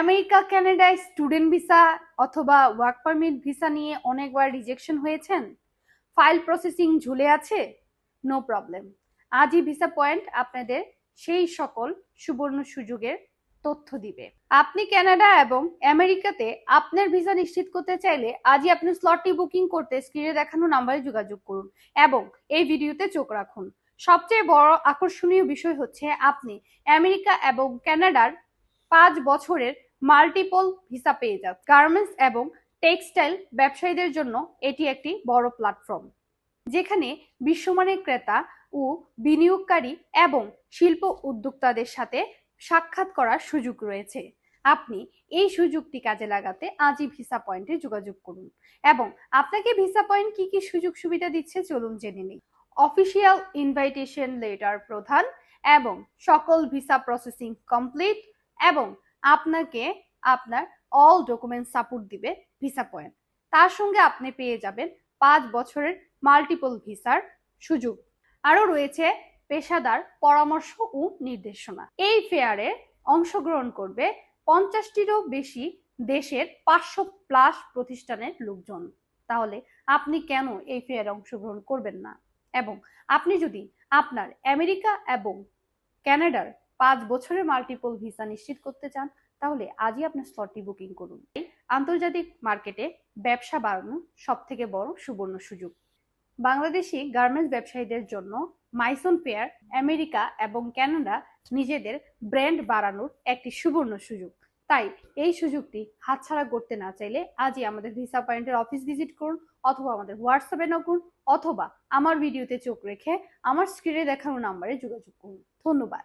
America, কানাডায় student visa অথবা work permit visa নিয়ে অনেকবার রিজেকশন হয়েছেন? ফাইল প্রসেসিং ঝুলে আছে? নো প্রবলেম আজই ভিসা পয়েন্ট আপনাদের সেই সকল সুবর্ণ সুযোগের তথ্য দিবে। আপনি কানাডা এবং আমেরিকাতে আপনার ভিসা নিশ্চিত করতে চাইলে আজই আপনি স্লটটি বুকিং করতে স্ক্রিনে দেখানো নাম্বারে যোগাযোগ করুন এবং এই ভিডিওতে চোখ রাখুন। সবচেয়ে বড় আকর্ষণীয় বিষয় হচ্ছে আপনি আমেরিকা এবং কানাডার পাঁচ বছরের মাল্টিপল ভিসা পেয়ে যান গার্মেন্টস এবং টেক্সটাইল ব্যবসায়ীদের জন্য এটি একটি বড় প্ল্যাটফর্ম যেখানে বিশ্বমানের ক্রেতা ও বিনিয়োগকারী এবং শিল্প উদ্যোক্তাদের সাথে সাক্ষাৎ করার সুযোগ রয়েছে। আপনি এই সুযোগটি কাজে লাগাতে আজই ভিসা পয়েন্টে যোগাযোগ করুন এবং আপনাকে ভিসা পয়েন্ট কি কি সুযোগ সুবিধা দিচ্ছে চলুন জেনে নিই। অফিসিয়াল ইনভাইটেশন লেটার প্রধান এবং সকল ভিসা প্রসেসিং কমপ্লিট এবং আপনাকে আপনার অল ডকুমেন্ট সাপোর্ট দিবে ভিসা পয়েন্ট তার সঙ্গে আপনি পেয়ে যাবেন পাঁচ বছরের মাল্টিপল ভিসার সুযোগ। আরও রয়েছে পেশাদার পরামর্শ ও নির্দেশনা। এই ফেয়ারে অংশগ্রহণ করবে পঞ্চাশটিরও বেশি দেশের পাঁচশো প্লাস প্রতিষ্ঠানের লোকজন। তাহলে আপনি কেন এই ফেয়ারে অংশগ্রহণ করবেন না? এবং আপনি যদি আপনার আমেরিকা এবং কানাডার পাঁচ বছরের মাল্টিপল ভিসা নিশ্চিত করতে চান, তাহলে আজই আপনার স্লটটি বুকিং করুন। আন্তর্জাতিক মার্কেটে ব্যবসা বাড়ানো সব থেকে বড় সুবর্ণ সুযোগ। বাংলাদেশি গার্মেন্টস ব্যবসায়ীদের জন্য মাইসন পেয়ার আমেরিকা এবং ক্যানাডা নিজেদের ব্র্যান্ড বাড়ানোর একটি সুবর্ণ সুযোগ। তাই এই সুযোগটি হাতছাড়া করতে না চাইলে আজই আমাদের ভিসা পয়েন্টের অফিস ভিজিট করুন অথবা আমাদের হোয়াটসঅ্যাপে নক করুন অথবা আমার ভিডিওতে চোখ রেখে আমার স্ক্রিনে দেখানো নাম্বারে যোগাযোগ করুন। ধন্যবাদ।